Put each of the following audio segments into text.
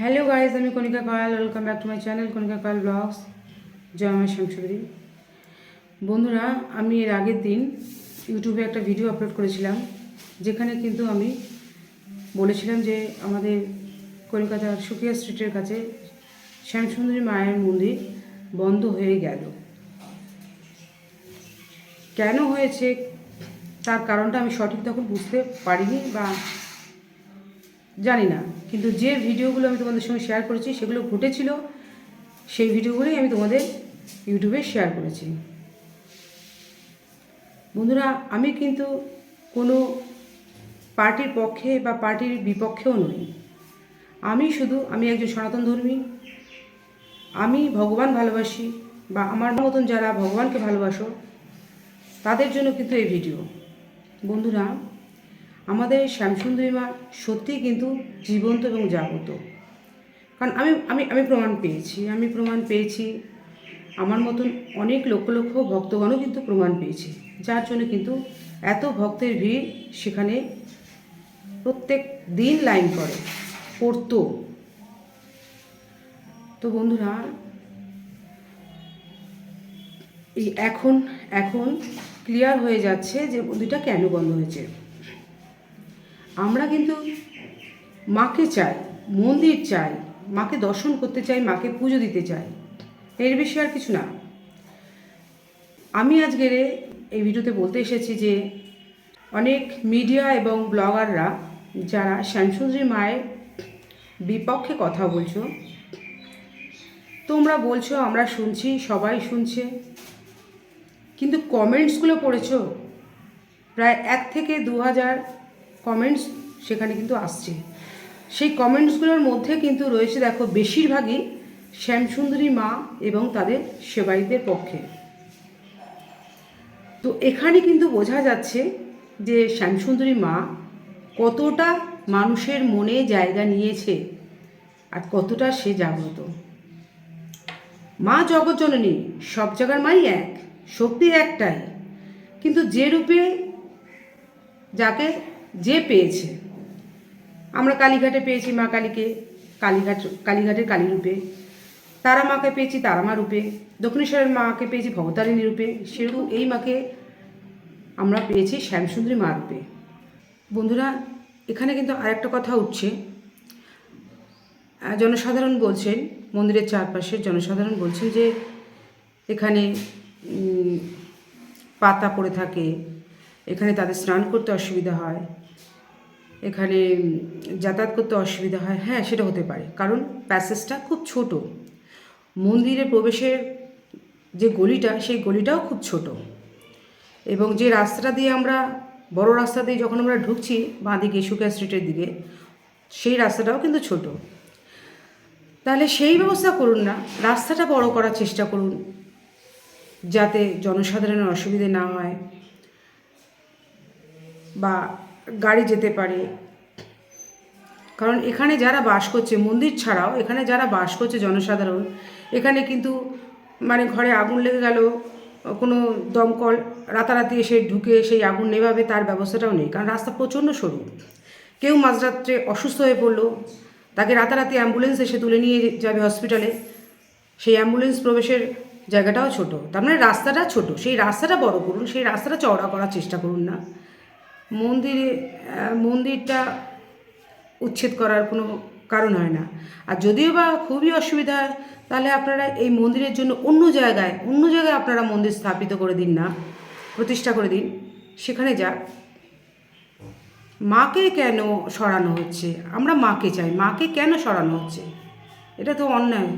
Hello guys আমি Kanika Koyal welcome back to my channel Kanika Koyal vlogs জয় আমার শামসুদরি বন্ধুরা, আমি এর আগের দিন ইউটিউবে একটা ভিডিও আপলোড করেছিলাম, যেখানে কিন্তু আমি বলেছিলাম যে আমাদের কলকাতার সুকিয়া স্ট্রিটের কাছে শ্যামসুন্দরী মায়ের মন্দির বন্ধ হয়ে গেল। কেন হয়েছে? তার কারণটা আমি সঠিক তখন বুঝতে পারিনি বা জানি না কিন্তু যে ভিডিওগুলো আমি তোমাদের সঙ্গে শেয়ার করেছি, সেগুলো ঘটেছিল, সেই ভিডিওগুলোই আমি তোমাদের ইউটিউবে শেয়ার করেছি। বন্ধুরা, আমি কিন্তু কোনো পার্টির পক্ষে বা পার্টির বিপক্ষেও নই। আমি শুধু, আমি একজন সনাতন ধর্মী। আমি ভগবান ভালোবাসি বা আমার মতন যারা ভগবানকে ভালোবাসো, তাদের জন্য কিন্তু এই ভিডিও। বন্ধুরা আমাদের শ্যামসুন্দরী মা সত্যিই কিন্তু জীবন্ত এবং জাগত কারণ আমি আমি আমি প্রমাণ পেয়েছি, আমি প্রমাণ পেয়েছি, আমার মতন অনেক লক্ষ লক্ষ ভক্তগণও কিন্তু প্রমাণ পেয়েছে। যার জন্য কিন্তু এত ভক্তের ভিড় সেখানে প্রত্যেক দিন লাইন করে পড়তো। তো বন্ধুরা, এই এখন এখন ক্লিয়ার হয়ে যাচ্ছে যে মন্দিরটা কেন বন্ধ হয়েছে। আমরা কিন্তু মাকে চাই, মন্দির চাই, মাকে দর্শন করতে চাই, মাকে পুজো দিতে চাই। এর বেশি আর কিছু না। আমি আজকের এই ভিডিওতে বলতে এসেছি যে অনেক মিডিয়া এবং ব্লগাররা যারা শ্যামসুন্দরী মায়ের বিপক্ষে কথা বলছো, তোমরা বলছো, আমরা শুনছি, সবাই শুনছে, কিন্তু কমেন্টসগুলো পড়েছো, প্রায় এক থেকে দু হাজার কমেন্টস সেখানে কিন্তু আসছে। সেই কমেন্টসগুলোর মধ্যে কিন্তু রয়েছে দেখো, বেশিরভাগই শ্যামসুন্দরী মা এবং তাদের সেবায়ীদের পক্ষে। তো এখানে কিন্তু বোঝা যাচ্ছে যে শ্যামসুন্দরী মা কতটা মানুষের মনে জায়গা নিয়েছে আর কতটা সে জাগ্রত। মা জগৎজননী সব জায়গার মাই এক, শক্তি একটাই। কিন্তু যে রূপে যাকে যে পেয়েছে। আমরা কালীঘাটে পেয়েছি মা কালীকে, কালীঘাট, কালীঘাটের কালী রূপে। তারা মাকে পেয়েছি, তারা মা রূপে। দক্ষিণেশ্বরের মাকে পেয়েছি ভবতারিণী রূপে। সেরকম এই মাকে আমরা পেয়েছি শ্যামসুন্দরী মা রূপে। বন্ধুরা, এখানে কিন্তু আরেকটা কথা উঠছে। জনসাধারণ বলছেন, মন্দিরের চারপাশের জনসাধারণ বলছেন যে এখানে পাতা পড়ে থাকে এখানে তাদের স্নান করতে অসুবিধা হয়। এখানে যাতায়াত করতে অসুবিধা হয়। হ্যাঁ সেটা হতে পারে। কারণ প্যাসেজটা খুব ছোট। মন্দিরে প্রবেশের যে গলিটা, সেই গলিটাও খুব ছোট। এবং যে রাস্তাটা দিয়ে আমরা, বড় রাস্তা দিয়ে যখন আমরা ঢুকছি বাঁ দিকে সুকিয়া স্ট্রিটের দিকে, সেই রাস্তাটাও কিন্তু ছোট। তাহলে সেই ব্যবস্থা করুন না। রাস্তাটা বড় করার চেষ্টা করুন। যাতে জনসাধারণের অসুবিধে না হয়। বা গাড়ি যেতে পারে। কারণ এখানে যারা বাস করছে, মন্দির ছাড়াও এখানে যারা বাস করছে জনসাধারণ, এখানে কিন্তু মানে ঘরে আগুন লেগে গেল, কোনো দমকল রাতারাতি এসে ঢুকে সেই আগুন নেভাবে তার ব্যবস্থাটাও নেই। কারণ রাস্তা প্রচণ্ড সরু। কেউ মাঝরাত্রে অসুস্থ হয়ে পড়ল, তাকে রাতারাতি অ্যাম্বুলেন্স এসে তুলে নিয়ে যাবে হসপিটালে। সেই অ্যাম্বুলেন্স প্রবেশের জায়গাটাও ছোট। তার মানে রাস্তাটা ছোট। সেই রাস্তাটা বড় করুন, সেই রাস্তাটা চওড়া করার চেষ্টা করুন না। মন্দিরে মন্দিরটা উচ্ছেদ করার কোনো কারণ হয় না। আর যদিও বা খুবই অসুবিধা হয়, তাহলে আপনারা এই মন্দিরের জন্য অন্য জায়গায় অন্য জায়গায় আপনারা মন্দির স্থাপিত করে দিন না, প্রতিষ্ঠা করে দিন। সেখানে যাক। মাকে কেন সরানো হচ্ছে? আমরা মাকে চাই, মাকে কেন সরানো হচ্ছে? এটা তো অন্যায়।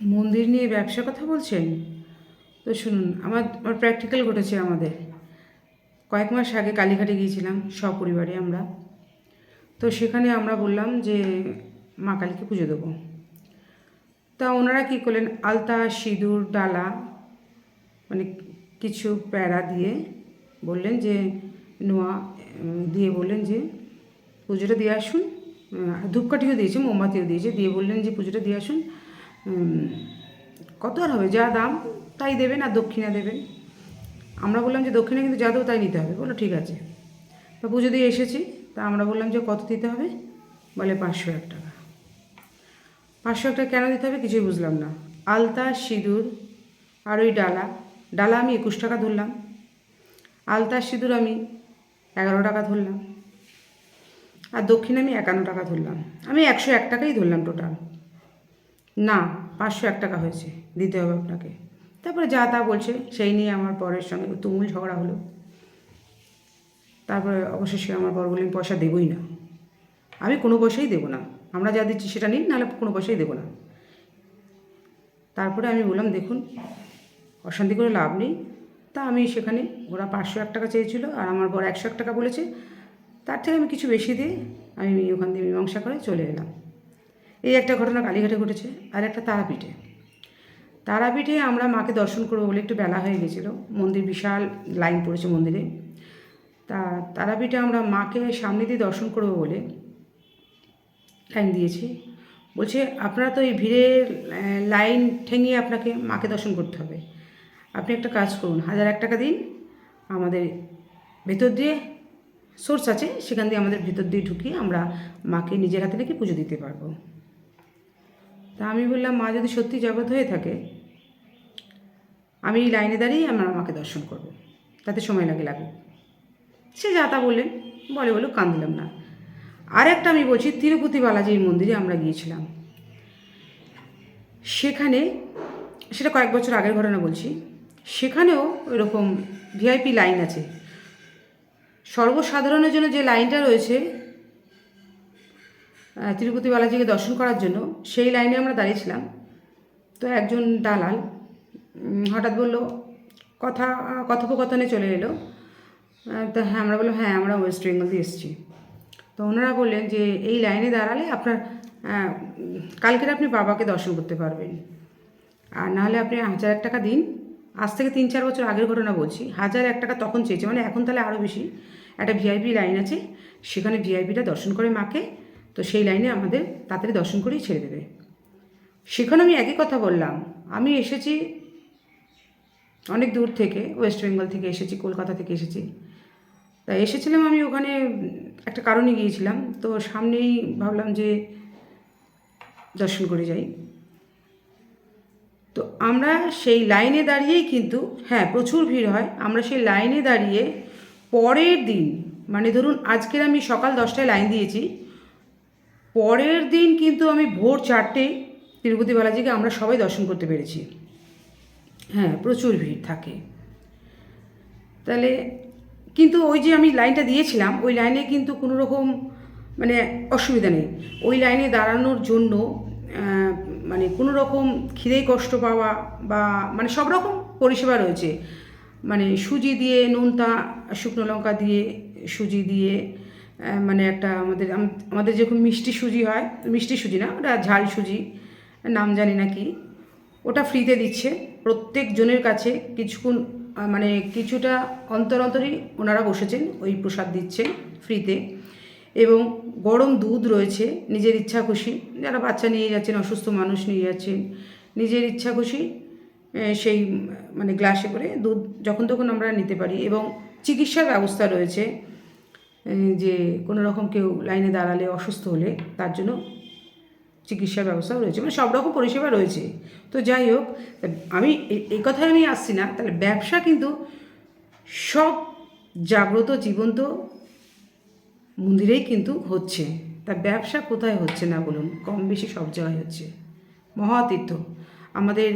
মন্দির নিয়ে ব্যবসার কথা বলছেন? তো শুনুন, আমার আমার প্র্যাকটিক্যাল ঘটেছে আমাদের। কয়েক মাস আগে কালীঘাটে গিয়েছিলাম সপরিবারে আমরা। তো সেখানে আমরা বললাম যে মা কালীকে পুজো দেবো। তা ওনারা কী করলেন? আলতা, সিঁদুর, ডালা মানে কিছু প্যারা দিয়ে বললেন যে, নোয়া দিয়ে বললেন যে, পুজোটা দিয়ে আসুন। ধূপকাঠিও দিয়েছে, মোমবাতিও দিয়েছে, দিয়ে বললেন যে, পুজোটা দিয়ে আসুন। কত আর হবে? যা দাম, তাই দেবেন আর দক্ষিণা দেবেন। আমরা বললাম যে দক্ষিণে কিন্তু যা দেবো তাই নিতে হবে। বলল, ঠিক আছে। তো পুজো দিয়ে এসেছি। তা আমরা বললাম যে কত দিতে হবে? বলে পাঁচশো এক টাকা। পাঁচশো এক টাকা কেন দিতে হবে কিছুই বুঝলাম না। আলতা, সিঁদুর আর ওই ডালা। ডালা আমি একুশ টাকা ধরলাম। আলতা, সিঁদুর আমি এগারো টাকা ধরলাম। আর দক্ষিণে আমি একান্ন টাকা ধরলাম। আমি একশো এক টাকাই ধরলাম টোটাল। না, পাঁচশো এক টাকা হয়েছে। দিতে হবে আপনাকে। তারপরে যা তা বলছে, সেই নিয়ে আমার বরের সঙ্গে তুমুল ঝগড়া হলো। তারপরে অবশেষে আমার বর বললেন, পয়সা দেবই না। আমি কোনো পয়সাই দেবো না। আমরা যা দিচ্ছি সেটা নিন, নাহলে কোনো পয়সাই দেবো না। তারপরে আমি বললাম, দেখুন, অশান্তি করে লাভ নেই। তা আমি সেখানে ওরা পাঁচশো এক টাকা চেয়েছিল আর আমার বর একশো এক টাকা বলেছে। তার থেকে আমি কিছু বেশি দিয়ে আমি ওখান দিয়ে মীমাংসা করে চলে এলাম। এই একটা ঘটনা কালীঘাটে ঘটেছে আর একটা তারাপীঠে। তারাপীঠে আমরা মাকে দর্শন করব বলে একটু বেলা হয়ে গেছিল। মন্দির বিশাল লাইন পড়েছে মন্দিরে। তা তারাপীঠে আমরা মাকে সামনে দিয়ে দর্শন করব বলে লাইন দিয়েছি। বলছে আপনারা তো এই আহ, লাইন ঠেঙিয়ে আপনাকে মাকে দর্শন করতে হবে। আপনি একটা কাজ করুন হাজার এক টাকা দিন আমাদের ভেতর দিয়ে সোর্স আছে সেখান দিয়ে আমাদের ভেতর দিয়ে ঢুকিয়ে আমরা মাকে নিজের হাতে রেখে পুজো দিতে পারব। তা আমি বললাম মা যদি সত্যি জগৎ হয়ে থাকে আমি এই লাইনে দাঁড়িয়ে আমার মাকে দর্শন করব। তাতে সময় লাগে লাগুক সে যা তা বললেন, বলে বলে কান দিলাম না। আর একটা আমি বলছি, তিরুপতি বালাজির মন্দিরে আমরা গিয়েছিলাম। সেখানে, সেটা কয়েক বছর আগের ঘটনা বলছি, সেখানেও ওইরকম ভিআইপি লাইন আছে। সর্বসাধারণের জন্য যে লাইনটা রয়েছে তিরুপতি বালাজিকে দর্শন করার জন্য, সেই লাইনে আমরা দাঁড়িয়েছিলাম। তো একজন দালাল হঠাৎ বলল, কথা, কথোপকথনে চলে এলো। তো হ্যাঁ আমরা বললাম হ্যাঁ আমরা ওয়েস্ট বেঙ্গল দিয়ে এসেছি। তো ওনারা বললেন যে, এই লাইনে দাঁড়ালে আপনার কালকের আপনি বাবাকে দর্শন করতে পারবেন। আর নাহলে আপনি হাজার এক টাকা দিন। আজ থেকে তিন চার বছর আগের ঘটনা বলছি। হাজার এক টাকা তখন চেয়েছে মানে এখন তাহলে আরও বেশি। একটা ভিআইপি লাইন আছে, সেখানে ভিআইপিটা দর্শন করে মাকে। তো সেই লাইনে আমাদের তাড়াতাড়ি দর্শন করেই ছেড়ে দেবে। সেখানে আমি একই কথা বললাম। আমি এসেছি অনেক দূর থেকে ওয়েস্ট বেঙ্গল থেকে এসেছি, কলকাতা থেকে এসেছি। তা এসেছিলাম আমি ওখানে, একটা কারণে গিয়েছিলাম। তো সামনেই ভাবলাম যে দর্শন করে যাই। তো আমরা সেই লাইনে দাঁড়িয়েই কিন্তু হ্যাঁ প্রচুর ভিড় হয়। আমরা সেই লাইনে দাঁড়িয়ে পরের দিন মানে ধরুন আজকের আমি সকাল দশটায় লাইন দিয়েছি, পরের দিন কিন্তু আমি ভোর চারটে তিরুপতি বালাজিকে আমরা সবাই দর্শন করতে পেরেছি। হ্যাঁ প্রচুর ভিড় থাকে। তাহলে কিন্তু ওই যে আমি লাইনটা দিয়েছিলাম, ওই লাইনে কিন্তু কোনো রকম মানে অসুবিধা নেই। ওই লাইনে দাঁড়ানোর জন্য মানে কোনো রকম খিদেই কষ্ট পাওয়া বা মানে সব রকম পরিষেবা রয়েছে। মানে সুজি দিয়ে নোনতা, শুকনো লঙ্কা দিয়ে সুজি দিয়ে মানে একটা আমাদের, আম- আমাদের যেরকম মিষ্টি সুজি হয়, মিষ্টি সুজি না, ওটা ঝাল সুজি, নাম জানি না কি, ওটা ফ্রিতে দিচ্ছে। প্রত্যেক জনের কাছে কিছুক্ষণ মানে কিছুটা অন্তর অন্তরই ওনারা বসেছেন, ওই প্রসাদ দিচ্ছেন ফ্রিতে। এবং গরম দুধ রয়েছে, নিজের ইচ্ছা খুশি, যারা বাচ্চা নিয়ে যাচ্ছেন, অসুস্থ মানুষ নিয়ে যাচ্ছেন, নিজের ইচ্ছা খুশি সেই মানে গ্লাসে করে দুধ যখন তখন আমরা নিতে পারি। এবং চিকিৎসার ব্যবস্থা রয়েছে যে কোনো রকম কেউ লাইনে দাঁড়ালে, অসুস্থ হলে তার জন্য চিকিৎসার ব্যবস্থাও রয়েছে মানে সব রকম পরিষেবা রয়েছে। তো যাই হোক, আমি এই কথায় আমি আসছি না, তাহলে ব্যবসা কিন্তু সব জাগ্রত, জীবন্ত মন্দিরেই কিন্তু হচ্ছে। তা ব্যবসা কোথায় হচ্ছে না বলুন, কম বেশি সব জায়গায় হচ্ছে। মহাতীর্থ, আমাদের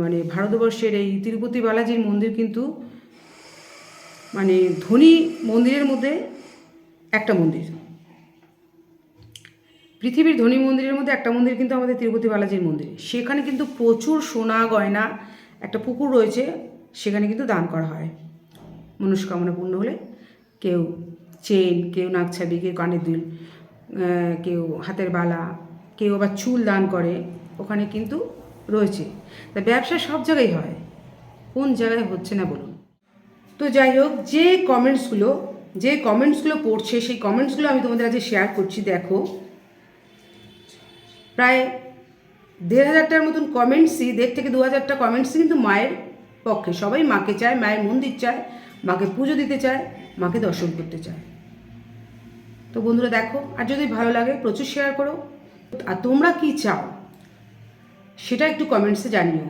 মানে ভারতবর্ষের এই তিরুপতি বালাজির মন্দির কিন্তু মানে ধনী মন্দিরের মধ্যে একটা মন্দির। পৃথিবীর ধনী মন্দিরের মধ্যে একটা মন্দির কিন্তু আমাদের তিরুপতি বালাজির মন্দির। সেখানে কিন্তু প্রচুর সোনা গয়না, একটা পুকুর রয়েছে, সেখানে কিন্তু দান করা হয়। মনস্কামনা পূর্ণ হলে কেউ চেন, কেউ নাকছাবি কেউ কানের দুল কেউ হাতের বালা, কেউ আবার চুল দান করে, ওখানে কিন্তু রয়েছে। তা ব্যবসা সব জায়গায় হয়। কোন জায়গায় হচ্ছে না বলুন। তো যাই হোক, যে কমেন্টসগুলো যে কমেন্টসগুলো পড়ছে, সেই কমেন্টসগুলো আমি তোমাদের কাছে শেয়ার করছি, দেখো। প্রায় দেড় হাজারটার মতন কমেন্টসই দেড় থেকে দু হাজারটা কমেন্টসই কিন্তু মায়ের পক্ষে। সবাই মাকে চায়, মায়ের মন্দির চায়, মাকে পুজো দিতে চায়, মাকে দর্শন করতে চায়। তো বন্ধুরা দেখো, আর যদি ভালো লাগে প্রচুর শেয়ার করো। আর তোমরা কি চাও, সেটা একটু কমেন্টসে জানিও।